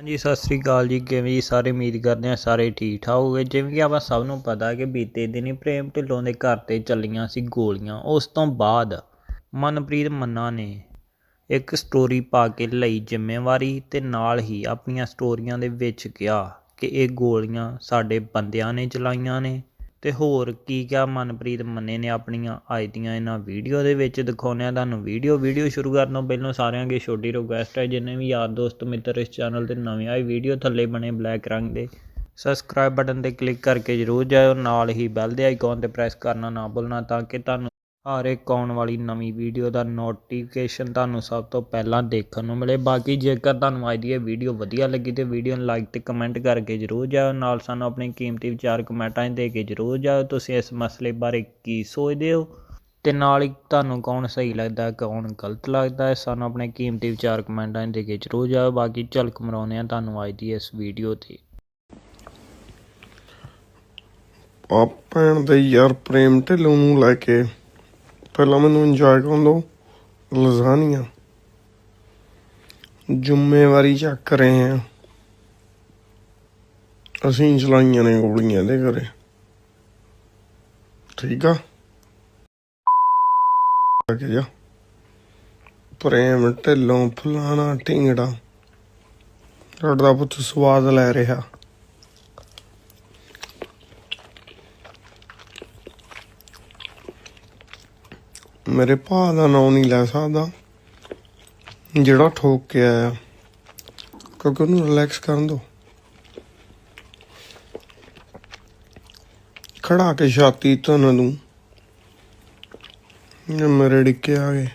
ਹਾਂਜੀ, ਸਤਿ ਸ੍ਰੀ ਅਕਾਲ ਜੀ। ਕਿਵੇਂ ਜੀ? ਸਾਰੇ ਉਮੀਦ ਕਰਦੇ ਆ ਸਾਰੇ ਠੀਕ ਠਾਕ ਹੋਗੇ। ਜਿਵੇਂ ਕਿ ਆਪਾਂ ਸਭ ਨੂੰ ਪਤਾ ਕਿ ਬੀਤੇ ਦਿਨੀ ਪ੍ਰੇਮ ਢਿੱਲੋਂ ਦੇ ਘਰ ਤੇ ਚੱਲੀਆਂ ਸੀ ਗੋਲੀਆਂ। ਉਸ ਤੋਂ ਬਾਅਦ ਮਨਪ੍ਰੀਤ ਮੰਨਾ ਨੇ ਇੱਕ ਸਟੋਰੀ ਪਾ ਕੇ ਲਈ ਜ਼ਿੰਮੇਵਾਰੀ ਤੇ ਨਾਲ ਹੀ ਆਪਣੀਆਂ ਸਟੋਰੀਆਂ ਦੇ ਵਿੱਚ ਕਿਹਾ ਕਿ ਇਹ ਗੋਲੀਆਂ ਸਾਡੇ ਬੰਦਿਆਂ ਨੇ ਚਲਾਈਆਂ ਨੇ। ਅਤੇ ਹੋਰ ਕੀ ਕਿਆ ਮਨਪ੍ਰੀਤ ਮੰਨੇ ਨੇ ਆਪਣੀਆਂ ਅੱਜ ਦੀਆਂ ਇਹਨਾਂ ਵੀਡੀਓ ਦੇ ਵਿੱਚ ਦਿਖਾਉਂਦੇ ਹਾਂ ਤੁਹਾਨੂੰ ਵੀਡੀਓ ਵੀਡੀਓ ਸ਼ੁਰੂ ਕਰਨ ਤੋਂ ਪਹਿਲਾਂ ਸਾਰਿਆਂ ਅੱਗੇ ਛੋਟੀ ਰਿਕੁਐਸਟ ਹੈ, ਜਿੰਨੇ ਵੀ ਯਾਰ ਦੋਸਤ ਮਿੱਤਰ ਇਸ ਚੈਨਲ ਤੇ ਨਵੇਂ ਆਏ ਵੀਡੀਓ ਥੱਲੇ ਬਣੇ ਬਲੈਕ ਰੰਗ ਦੇ ਸਬਸਕ੍ਰਾਈਬ ਬਟਨ ਤੇ ਕਲਿੱਕ ਕਰਕੇ ਜਰੂਰ ਜਾਇਓ, ਨਾਲ ਹੀ ਬੈਲ ਦੇ ਆਈਕਨ ਤੇ ਪ੍ਰੈਸ ਕਰਨਾ ਨਾ ਭੁੱਲਣਾ ਤਾਂ ਕਿ ਤੁਹਾਨੂੰ ਹਰ ਇੱਕ ਆਉਣ ਵਾਲੀ ਨਵੀਂ ਵੀਡੀਓ ਦਾ ਨੋਟੀਫਿਕੇਸ਼ਨ ਤੁਹਾਨੂੰ ਸਭ ਤੋਂ ਪਹਿਲਾਂ ਦੇਖਣ ਨੂੰ ਮਿਲੇ। ਬਾਕੀ ਜੇਕਰ ਤੁਹਾਨੂੰ ਅੱਜ ਦੀ ਇਹ ਵੀਡੀਓ ਵਧੀਆ ਲੱਗੀ ਤੇ ਵੀਡੀਓ ਨੂੰ ਲਾਈਕ ਤੇ ਕਮੈਂਟ ਕਰਕੇ ਜਰੂਰ ਜਾਓ ਨਾਲ ਸਾਨੂੰ ਆਪਣੇ ਕੀਮਤੀ ਵਿਚਾਰ ਕਮੈਂਟਾਂ 'ਚ ਦੇ ਕੇ ਜਰੂਰ ਜਾਓ ਤੁਸੀਂ ਇਸ ਮਸਲੇ ਬਾਰੇ ਕੀ ਸੋਚਦੇ ਹੋ? ਤੇ ਨਾਲ ਹੀ ਤੁਹਾਨੂੰ ਕੌਣ ਸਹੀ ਲੱਗਦਾ, ਕੌਣ ਗਲਤ ਲੱਗਦਾ ਹੈ ਸਾਨੂੰ ਆਪਣੇ ਕੀਮਤੀ ਵਿਚਾਰ ਕਮੈਂਟਾਂ 'ਚ ਦੇ ਕੇ ਜਰੂਰ ਜਾਓ ਬਾਕੀ ਝਲਕ ਮਰਾਉਂਦੇ ਆ ਤੁਹਾਨੂੰ ਅੱਜ ਦੀ ਇਸ ਵੀਡੀਓ ਤੇ। ਆ ਭੈਣ ਦੇ ਯਾਰ ਪ੍ਰੇਮ ਢਿੱਲੋਂ ਨੂੰ ਲੈ ਕੇ ਪਹਿਲਾਂ ਮੈਨੂੰ ਇੰਜੋਏ ਕਰਨ ਦੋ ਲਜ਼ਾਨੀਆਂ ਜ਼ਿੰਮੇਵਾਰੀ ਚੱਕ ਰਹੇ ਆ ਅਸੀਂ ਚਲਾਈਆਂ ਨੇ ਗੋਲੀਆਂ ਦੇ ਘਰੇ। ਠੀਕ ਆ ਕਿ ਜਾ। ਪ੍ਰੇਮ ਢਿੱਲੋਂ ਫਲਾਣਾ ਢਿੰਗੜਾ। ਤੁਹਾਡਾ ਪੁੱਤ ਸਵਾਦ ਲੈ ਰਿਹਾ। ਮੇਰੇ ਭਾ ਦਾ ਨਾਂ ਨਹੀਂ ਲੈ ਸਕਦਾ। ਜਿਹੜਾ ਠੋਕ ਕੇ ਆਇਆ। ਕਿਉਂਕਿ ਉਹਨੂੰ ਰਿਲੈਕਸ ਕਰਨ ਦੋ। ਖੜਾ ਕੇ ਛਾਤੀ ਧਨ ਨੂੰ ਮੇਰੇ ਡਿੱਕੇ ਆ ਗਏ।